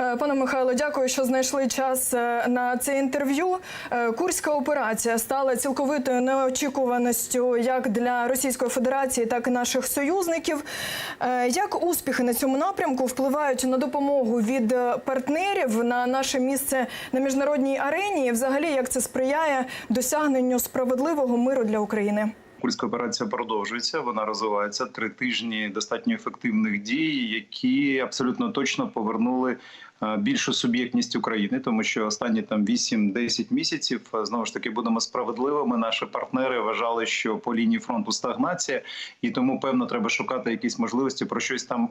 Е, Пане Михайло, дякую, що знайшли час е, на це інтерв'ю. Е, Курська операція стала цілковитою неочікуваністю як для Російської Федерації, так і наших союзників. Як успіхи на цьому напрямку впливають на допомогу від партнерів на наше місце на міжнародній арені? І взагалі як це сприяє досягненню справедливого миру для України? Курська операція продовжується. Вона розвивається три тижні достатньо ефективних дій, які абсолютно точно повернули більшу суб'єктність України, тому що останні там 8-10 місяців е, знову ж таки будемо справедливими. Наші партнери вважали, що по лінії фронту стагнація, і тому певно треба шукати якісь можливості про щось там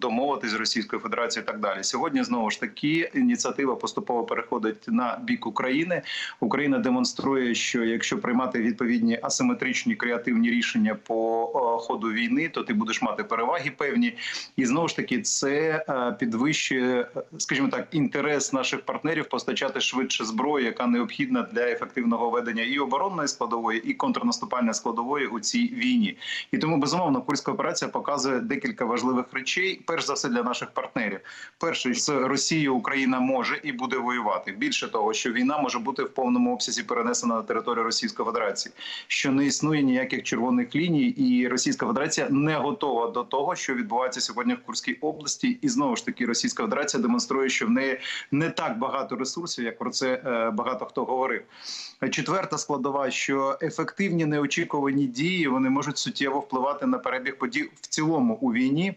домовитись з Російською Федерацією. і Так далі. Сьогодні знову ж таки ініціатива поступово переходить на бік України. Україна демонструє, що якщо приймати відповідні асиметричні креативні рішення по е, ходу війни, то ти будеш мати переваги певні, і знову ж таки це е, підвищує, е, скажімо так, інтерес наших партнерів постачати швидше зброю, яка необхідна для ефективного ведення і оборонної складової, і контрнаступальної складової у цій війні. І тому безумовно курська операція показує декілька важливих речей. Перш за все для наших партнерів. Перше, з Росією Україна може і буде воювати. Більше того, що війна може бути в повному обсязі перенесена на територію Російської Федерації, що не існує ніяких червоних ліній, і Російська Федерація не готова до того, що відбувається сьогодні в Курській області. І знову ж таки, Російська Федерація демонструє, що в неї не так багато ресурсів, як про це е, багато хто говорив. Четверта складова, що ефективні неочікувані дії вони можуть суттєво впливати на перебіг подій в цілому у війні.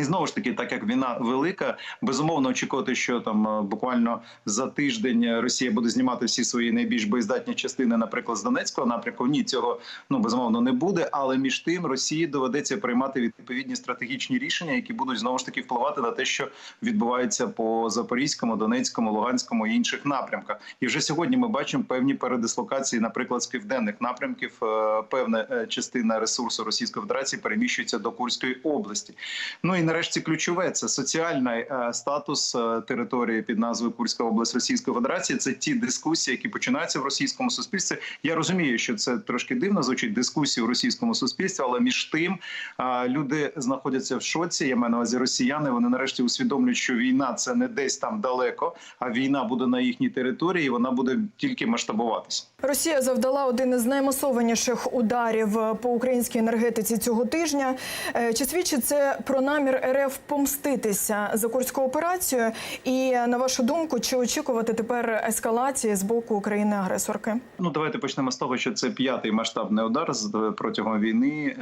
І знову ж таки, так як війна велика, безумовно очікувати, що там е, буквально за тиждень Росія буде знімати всі свої найбільш боєздатні частини, наприклад, з Донецького напрямку. Ні, цього ну безумовно не буде. Але між тим Росії доведеться приймати відповідні стратегічні рішення, які будуть знову ж таки впливати на те, що відбувається по Запорізькому, Донецькому, Луганському і інших напрямках. І вже сьогодні ми бачимо певні передислокації, наприклад, з південних напрямків. е, Певна е, частина ресурсу Російської Федерації переміщується до Курської області. Ну і нарешті ключове це соціальний е, статус е, території під назвою Курська область Російської Федерації. Це ті дискусії, які починаються в російському суспільстві. Я розумію, що це трошки дивно звучить дискусії у російському суспільстві, але між тим е, люди знаходяться в шоці. Я маю на увазі росіяни. Вони нарешті усвідомлюють, що війна це не десь там далеко, а війна буде на їхній території. і Вона буде тільки масштабуватися. Росія завдала один із наймасованіших ударів по українській енергетиці цього тижня. Чи свідчить це про намір РФ помститися за курську операцію? І на вашу думку, чи очікувати тепер ескалації з боку України-агресорки? Ну, давайте почнемо з того, що це п'ятий масштабний удар з протягом війни.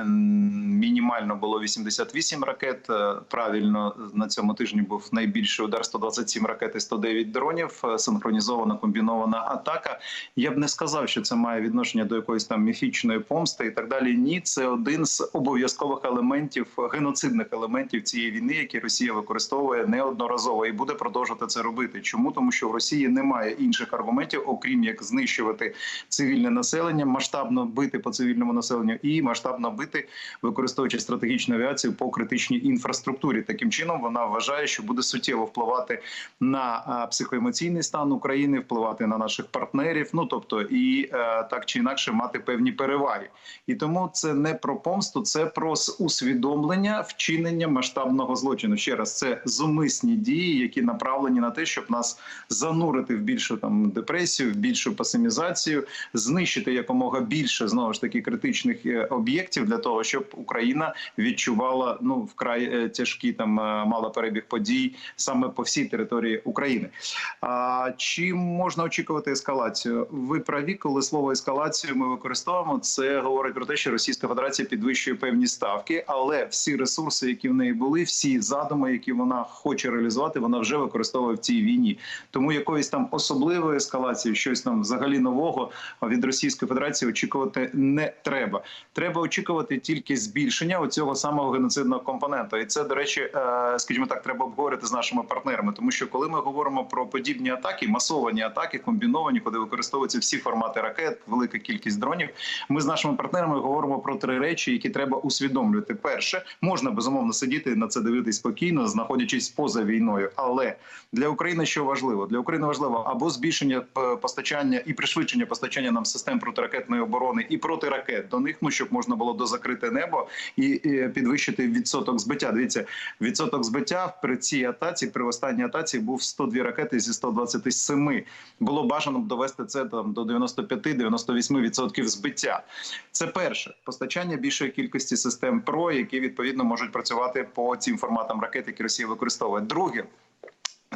Мінімально було 88 ракет. Е, Правильно на цьому тижні був найбільший удар 127 ракет і 109 дронів. Е, Синхронізована комбінована атака. Я б не сказав, що це має відношення до якоїсь там міфічної помсти і так далі. Ні, це один з обов'язкових елементів геноцидних елементів цієї війни, які Росія використовує неодноразово і буде продовжувати це робити. Чому тому, що в Росії немає інших аргументів, окрім як знищувати цивільне населення, масштабно бити по цивільному населенню і масштабно бити, використовуючи стратегічну авіацію по критичній інфраструктурі. Таким чином вона вважає, що буде суттєво впливати на психоемоційний стан України, впливати на наших партнерів. Ну тобто, і е, так чи інакше мати певні переваги. І тому це не про помсту, це про усвідомлення вчинення масштабного злочину. Ще раз це зумисні дії, які направлені на те, щоб нас занурити в більшу там депресію, в більшу пасимізацію, знищити якомога більше знову ж таки критичних е, об'єктів для того, щоб Україна відчувала ну вкрай е, тяжкі там е, мала перебіг подій саме по всій території України. А чи можна очікувати ескалацію? Ви праві, коли слово ескалацію ми використовуємо, це говорить про те, що Російська Федерація підвищує певні ставки, але всі ресурси, які в неї були, всі задуми, які вона хоче реалізувати, вона вже використовує в цій війні. Тому якоїсь там особливої ескалації, щось там взагалі нового від Російської Федерації очікувати не треба. Треба очікувати тільки збільшення оцього самого геноцидного компоненту. І це, до речі, е, скажімо так, треба обговорити з нашими партнерами, тому що коли ми говоримо про подібні атаки, масовані атаки, комбіновані, куди використовуються всі формати ракет, велика кількість дронів. Ми з нашими партнерами говоримо про три речі, які треба усвідомлювати. Перше, можна безумовно сидіти сидіти на це дивитись спокійно, знаходячись поза війною. Але для України що важливо? Для України важливо або збільшення е, постачання і пришвидшення постачання нам систем протиракетної оборони і протиракет до них, ну щоб можна було дозакрити небо і, підвищити відсоток збиття. Дивіться, відсоток збиття при цій атаці, при останній атаці, був 102 ракети зі 127. Було бажано б довести це там до 95-98% збиття. Це перше постачання більшої кількості систем ПРО, які відповідно можуть працювати по цим форматам ракет, які Росія використовує. Друге.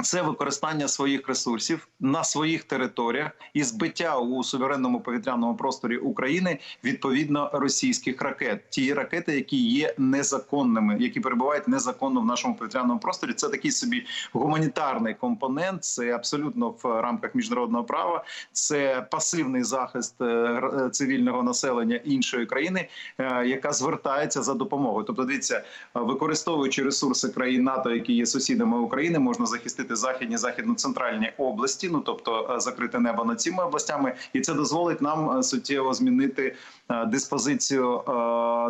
Це використання своїх ресурсів на своїх територіях і збиття у суверенному повітряному просторі України відповідно російських ракет. Ті ракети, які є незаконними, які перебувають незаконно в нашому повітряному просторі. Це такий собі гуманітарний компонент. Це абсолютно в рамках міжнародного права. Це пасивний захист е, цивільного населення іншої країни, е, яка звертається за допомогою. Тобто, дивіться, е, використовуючи ресурси країн НАТО, які є сусідами України, можна захистити західні західно-центральні області. Ну тобто е, закрити небо над цими областями, і це дозволить нам е, суттєво змінити е, диспозицію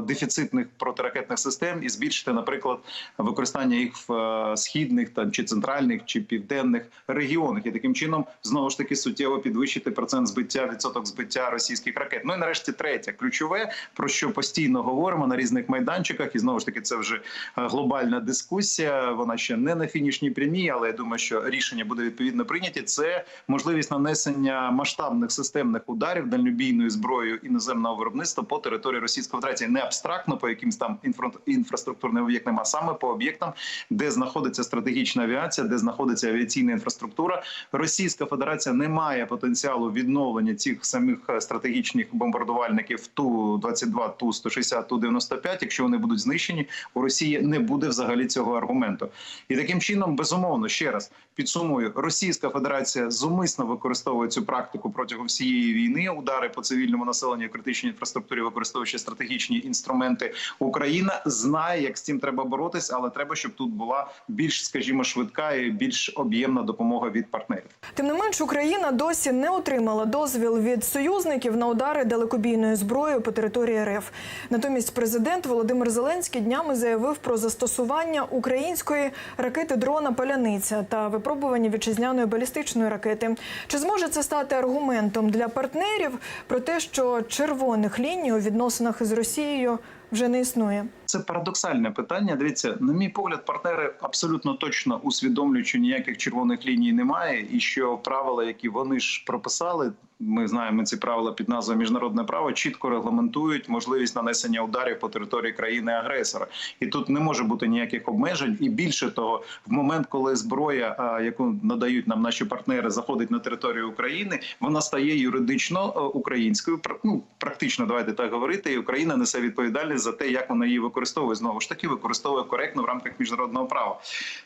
дефіцитних протиракетних систем і збільшити, наприклад, використання їх в східних там чи центральних чи південних регіонах, і таким чином знову ж таки суттєво підвищити процент збиття, відсоток збиття російських ракет. Ну і нарешті третє ключове, про що постійно говоримо на різних майданчиках, і знову ж таки це вже глобальна дискусія. Вона ще не на фінішній прямій, але я думаю, що рішення буде відповідно прийняті. Це можливість нанесення масштабних системних ударів дальнобійною зброєю іноземного виробництва по території Російської Федерації, не абстрактно по якимсь там інфра- інфраструктурним об'єктам, а саме по об'єктам, де знаходиться стратегічна авіація, де знаходиться авіаційна інфраструктура. Російська Федерація не має потенціалу відновлення цих самих е, стратегічних бомбардувальників ту 22 ту 160 ту 95 Якщо вони будуть знищені, у Росії не буде взагалі цього аргументу. І таким чином, безумовно, ще раз підсумую, Російська Федерація зумисно використовує цю практику протягом всієї війни. Удари по цивільному населенню критичній інфраструктурі, використовуючи стратегічні інструменти. Україна знає, як з цим треба боротись, але треба, щоб тут була більш, скажімо, швидка і більш об'ємна допомога від партнерів. Тим не менш, Україна досі не отримала дозвіл від союзників на удари далекобійною зброєю по території РФ. Натомість президент Володимир Зеленський днями заявив про застосування української ракети дрона Паляниця та випробування вітчизняної балістичної ракети. Чи зможе це стати аргументом для партнерів про те, що червоних ліній у відносинах із Росією вже не існує? Це парадоксальне питання. Дивіться, на мій погляд, партнери абсолютно точно усвідомлюють, що ніяких червоних ліній немає, і що правила, які вони ж прописали, ми знаємо ці правила під назвою міжнародне право, чітко регламентують можливість нанесення ударів по території країни-агресора. І тут не може бути ніяких обмежень. І більше того, в момент, коли зброя, яку надають нам наші партнери, заходить на територію України, вона стає юридично е, українською. Ну практично давайте так говорити. І Україна несе відповідальність за те, як вона її використовує. Знову ж таки, використовує коректно в рамках міжнародного права.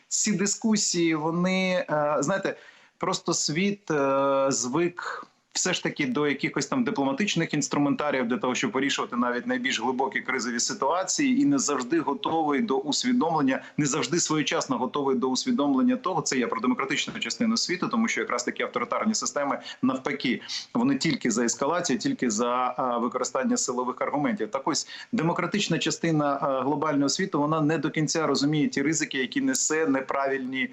Ці дискусії вони е, знаєте, просто світ е, звик. Все ж таки до якихось там дипломатичних інструментаріїв для того, щоб вирішувати навіть найбільш глибокі кризові ситуації, і не завжди готовий до усвідомлення, не завжди своєчасно готовий до усвідомлення того. Це я про демократичну частину світу, тому що якраз такі авторитарні системи навпаки вони тільки за ескалацію, тільки за використання силових аргументів. Так ось демократична частина глобального світу вона не до кінця розуміє ті ризики, які несе неправильні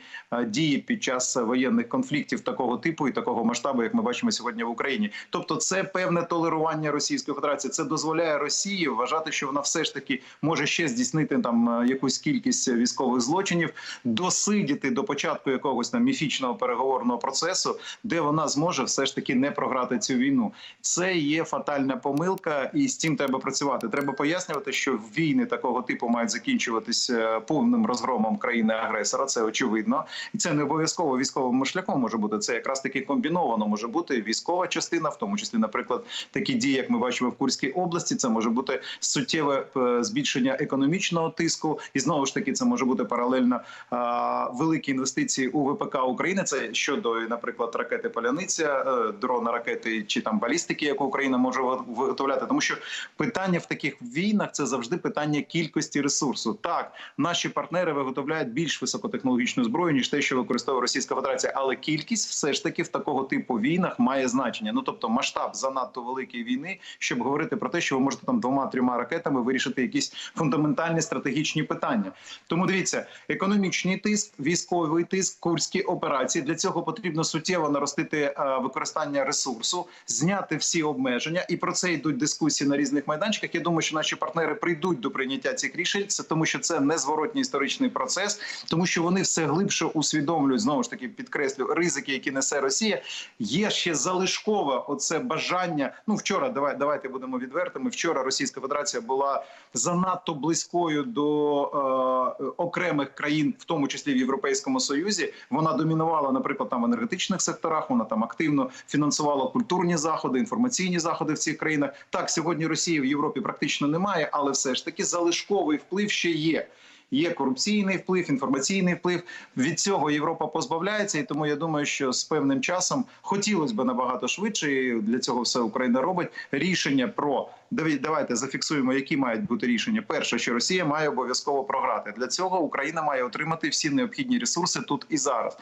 дії під час воєнних конфліктів такого типу і такого масштабу, як ми бачимо сьогодні в Україні. Тобто, це певне толерування Російської Федерації. Це дозволяє Росії вважати, що вона все ж таки може ще здійснити там е, якусь кількість військових злочинів, досидіти до початку якогось там міфічного переговорного процесу, де вона зможе все ж таки не програти цю війну. Це є фатальна помилка, і з цим треба працювати. Треба пояснювати, що війни такого типу мають закінчуватись е, повним розгромом країни-агресора. Це очевидно, і це не обов'язково військовим шляхом може бути. Це якраз таки комбіновано може бути військова частина, в тому числі, наприклад, такі дії, як ми бачимо в Курській області. Це може бути суттєве е, збільшення економічного тиску, і знову ж таки, це може бути паралельно великі інвестиції у ВПК України. Це щодо, наприклад, ракети Поляниця, е, дрона ракети чи там балістики, яку Україна може ви- виготовляти. Тому що питання в таких війнах це завжди питання кількості ресурсу. Так, наші партнери виготовляють більш високотехнологічну зброю ніж те, що використовує Російська Федерація, але кількість все ж таки в такого типу війнах має значення. Значення. Ну тобто масштаб занадто великої війни, щоб говорити про те, що ви можете там двома-трьома ракетами вирішити якісь фундаментальні стратегічні питання. Тому дивіться, економічний тиск, військовий тиск, курські операції. Для цього потрібно суттєво наростити е, використання ресурсу, зняти всі обмеження, і про це йдуть дискусії на різних майданчиках. Я думаю, що наші партнери прийдуть до прийняття цих рішень. Це тому, що це незворотній історичний процес, тому що вони все глибше усвідомлюють знову ж таки підкреслю ризики, які несе Росія. Є ще залишкове оце бажання. Ну вчора давай давайте будемо відвертими. Вчора Російська Федерація була занадто близькою до е, окремих країн, в тому числі в Європейському Союзі. Вона домінувала, наприклад, там в енергетичних секторах. Вона там активно фінансувала культурні заходи, інформаційні заходи в цих країнах. Так сьогодні Росії в Європі практично немає, але все ж таки залишковий вплив ще є. Є корупційний вплив, інформаційний вплив. Від цього Європа позбавляється, і тому я думаю, що з певним часом хотілося б набагато швидше. і Для цього все Україна робить рішення про давайте зафіксуємо, які мають бути рішення. Перше, що Росія має обов'язково програти. Для цього Україна має отримати всі необхідні ресурси тут і зараз.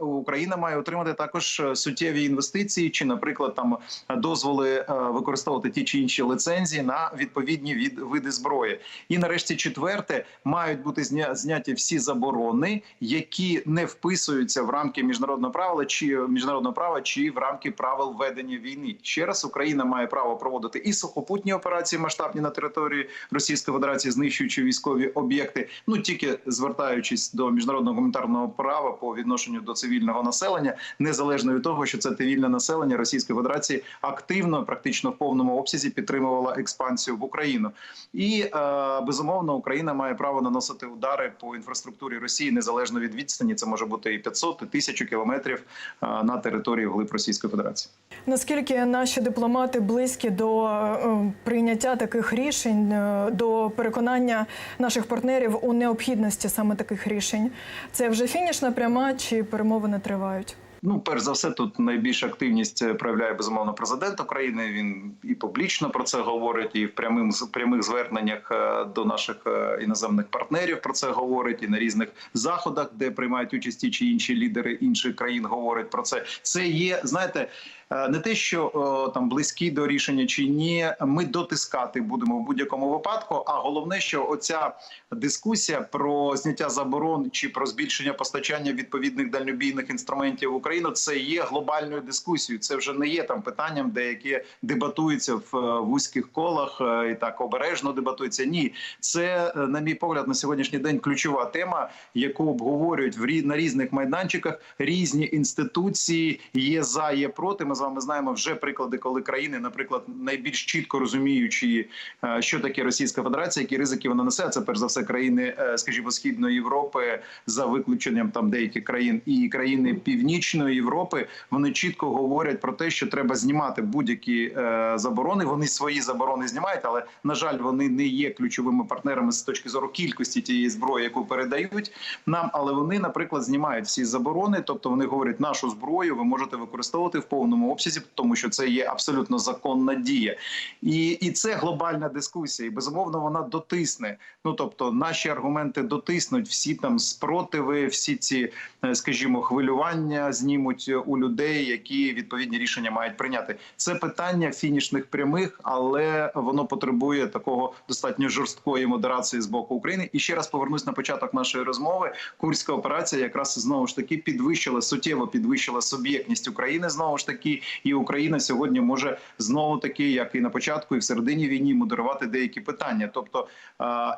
Україна має отримати також е, суттєві інвестиції, чи, наприклад, там дозволи е, використовувати ті чи інші лицензії на відповідні від види зброї. І нарешті, четверте, мають бути зня- зняті всі заборони, які не вписуються в рамки міжнародного права чи міжнародного права, чи в рамки правил ведення війни. Ще раз Україна має право проводити і сухопутні операції масштабні на території Російської Федерації, знищуючи військові об'єкти. Ну тільки звертаючись до міжнародного гуманітарного права по відношенню до цивільного населення, незалежно від того, що це цивільне населення Російської Федерації активно, практично в повному обсязі підтримувала експансію в Україну. І е, безумовно Україна має право наносити удари по інфраструктурі Росії незалежно від відстані. Це може бути і 500, і 1000 кілометрів е, на території вглиб Російської Федерації. Наскільки наші дипломати близькі до е, прийняття таких рішень, е, до переконання наших партнерів у необхідності саме таких рішень? Це вже фінішна пряма чи перемовини тривають? Ну, перш за все, тут найбільша активність е, проявляє безумовно президент України. Він і публічно про це говорить, і в прямим прямих зверненнях е, до наших е, іноземних партнерів про це говорить, і на різних заходах, де приймають участь ті чи інші лідери інших країн, говорять про це. Це є, знаєте. Е, Не те, що там близькі до рішення чи ні, ми дотискати будемо в будь-якому випадку. А головне, що оця дискусія про зняття заборон чи про збільшення постачання відповідних дальнобійних інструментів в Україну, це є глобальною дискусією. Це вже не є там питанням, де яке дебатується в е, вузьких колах е, і так обережно дебатується. Ні, це на мій погляд на сьогоднішній день ключова тема, яку обговорюють в на різних майданчиках різні інституції. Є за, є проти. Ми вами знаємо вже приклади, коли країни, наприклад, найбільш чітко розуміючи, е, що таке Російська Федерація, які ризики вона несе. Це перш за все країни, е, скажімо, східної Європи, за виключенням там деяких країн, і країни Північної Європи. Вони чітко говорять про те, що треба знімати будь-які е, заборони. Вони свої заборони знімають, але на жаль, вони не є ключовими партнерами з точки зору кількості тієї зброї, яку передають нам. Але вони, наприклад, знімають всі заборони, тобто вони говорять, нашу зброю ви можете використовувати в повному обсязі, тому що це є абсолютно законна дія, і, і це глобальна дискусія. І безумовно вона дотисне. Ну тобто, наші аргументи дотиснуть всі там спротиви, всі ці, е, скажімо, хвилювання знімуть е, у людей, які відповідні рішення мають прийняти. Це питання фінішних прямих, але воно потребує такого достатньо жорсткої модерації з боку України. І ще раз повернусь на початок нашої розмови. Курська операція якраз знову ж таки підвищила суттєво підвищила суб'єктність України. Знову ж таки, і Україна сьогодні може знову таки, як і на початку, і в середині війні модерувати деякі питання, тобто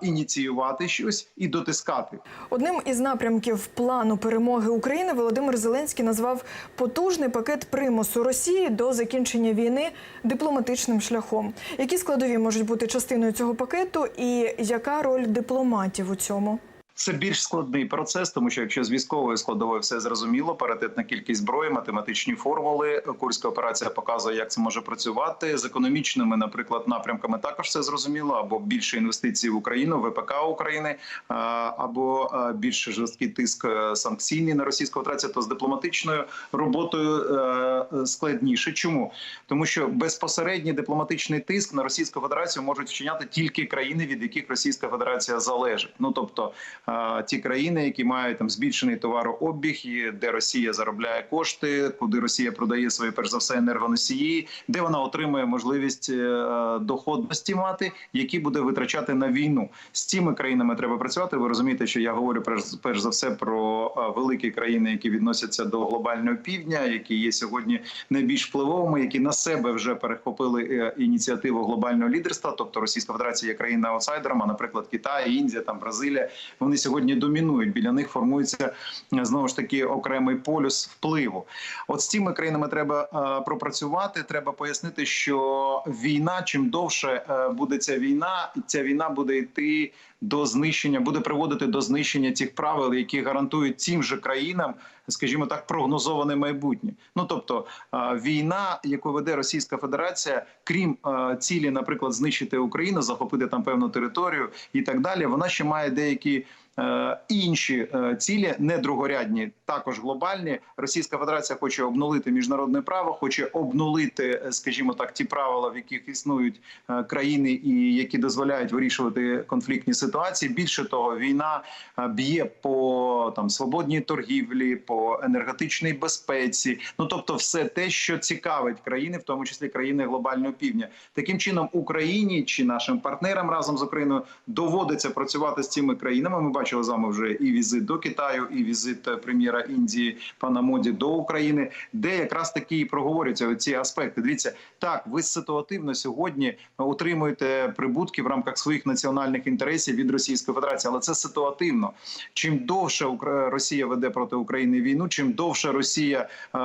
ініціювати щось і дотискати. Одним із напрямків плану перемоги України Володимир Зеленський назвав потужний пакет примусу Росії до закінчення війни дипломатичним шляхом. Які складові можуть бути частиною цього пакету, і яка роль дипломатів у цьому? Це більш складний процес, тому що якщо з військовою складовою все зрозуміло, паритетна кількість зброї, математичні формули. Курська операція показує, як це може працювати з економічними, наприклад, напрямками. Також все зрозуміло, або більше інвестицій в Україну, ВПК України, або більш жорсткий тиск е, санкційний на російську операцію, то з дипломатичною роботою е, складніше. Чому тому, що безпосередній дипломатичний тиск на Російську Федерацію можуть вчиняти тільки країни, від яких Російська Федерація залежить. Ну тобто. Ті країни, які мають там збільшений товарообіг, де Росія заробляє кошти, куди Росія продає свої перш за все енергоносії, де вона отримує можливість е, доходності мати, які буде витрачати на війну. З цими країнами треба працювати. Ви розумієте, що я говорю перш, за все про великі країни, які відносяться до глобального півдня, які є сьогодні найбільш впливовими, які на себе вже перехопили е, ініціативу глобального лідерства. Тобто Російська Федерація є країна аутсайдером, а наприклад, Китай, Індія, там Бразилія. Вони сьогодні домінують. Біля них формується е, знову ж таки окремий полюс впливу. От з цими країнами треба е, пропрацювати. Треба пояснити, що війна чим довше е, буде ця війна, ця війна буде йти до знищення, буде приводити до знищення цих правил, які гарантують цим же країнам, скажімо так, прогнозоване майбутнє. Ну тобто війна, яку веде Російська Федерація, крім цілі, наприклад, знищити Україну, захопити там певну територію і так далі, вона ще має деякі. Е, Інші е, цілі не другорядні, також глобальні. Російська Федерація хоче обнулити міжнародне право, хоче обнулити, е, скажімо так, ті правила, в яких існують країни, і які дозволяють вирішувати конфліктні ситуації. Більше того, війна б'є по там свободній торгівлі, по енергетичній безпеці. Ну тобто, все те, що цікавить країни, в тому числі країни глобального півдня. Таким чином, Україні чи нашим партнерам разом з Україною доводиться працювати з цими країнами. Ми бачили з вами вже і візит до Китаю, і візит е, прем'єра Індії пана Моді до України, де якраз таки і проговорюються ці аспекти. Дивіться, так ви ситуативно сьогодні отримуєте прибутки в рамках своїх національних інтересів від Російської Федерації, але це ситуативно. Чим довше Росія веде проти України війну, чим довше Росія е,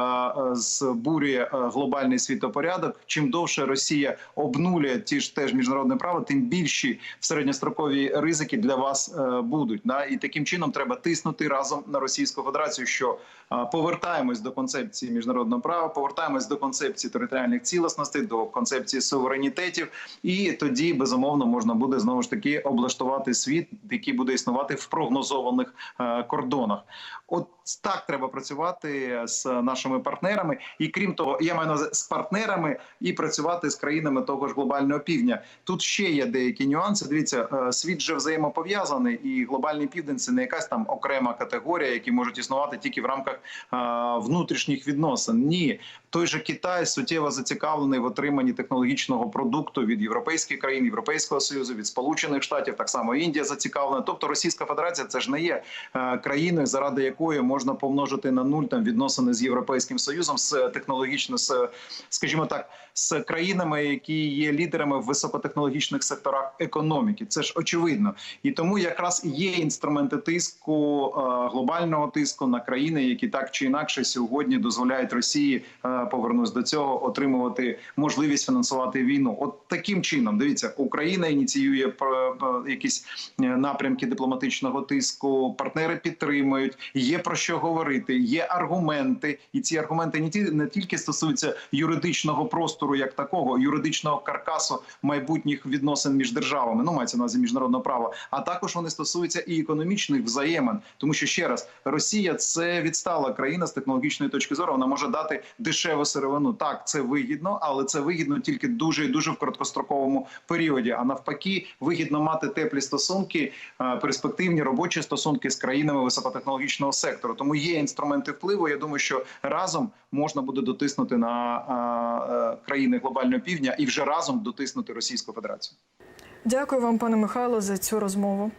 збурює е, глобальний світопорядок, чим довше Росія обнулює ті ж теж міжнародне право, тим більші середньострокові ризики для вас будуть. Да? І таким чином треба тиснути разом на Російську Федерацію, що повертаємось до концепції міжнародного права, повертаємось до концепції територіальних цілісностей, до концепції суверенітетів, і тоді безумовно можна буде знову ж таки облаштувати світ, який буде існувати в прогнозованих е, кордонах. От так треба працювати з нашими партнерами, і крім того, я маю з партнерами і працювати з країнами того ж глобального півдня. Тут ще є деякі нюанси. Дивіться, е, світ вже взаємопов'язаний, і глобальний південь це не якась там окрема категорія, які можуть існувати тільки в рамках е, внутрішніх відносин. Ні, той же Китай суттєво зацікавлений в отриманні технологічного продукту від європейських країн, Європейського союзу, від Сполучених Штатів, так само Індія зацікавлена. Тобто Російська Федерація це ж не є е, країною, заради якої можна помножити на нуль там відносини з європейським союзом, з технологічно, з скажімо так, з країнами, які є лідерами в високотехнологічних секторах економіки. Це ж очевидно, і тому якраз є інструменти тиску е, глобального тиску на країни, які так чи інакше сьогодні дозволяють Росії е, повернусь до цього, отримувати можливість фінансувати війну. От таким чином, дивіться, Україна ініціює е, е, якісь е, напрямки дипломатичного тиску. Партнери підтримують. Є про що говорити, є аргументи, і ці аргументи не ті не тільки стосуються юридичного простору, як такого, юридичного каркасу майбутніх відносин між державами. Ну мається на увазі міжнародного права, а також вони стосуються і економічних взаємин, тому що ще раз Росія це відстала країна з технологічної точки зору. Вона може дати дешеву сировину. Так, це вигідно, але це вигідно тільки дуже і дуже в короткостроковому періоді. А навпаки, вигідно мати теплі стосунки, е, перспективні робочі стосунки з країнами високотехнологічного сектору. Тому є інструменти впливу. Я думаю, що разом можна буде дотиснути на е, е, країни глобального півдня і вже разом дотиснути Російську Федерацію. Дякую вам, пане Михайло, за цю розмову.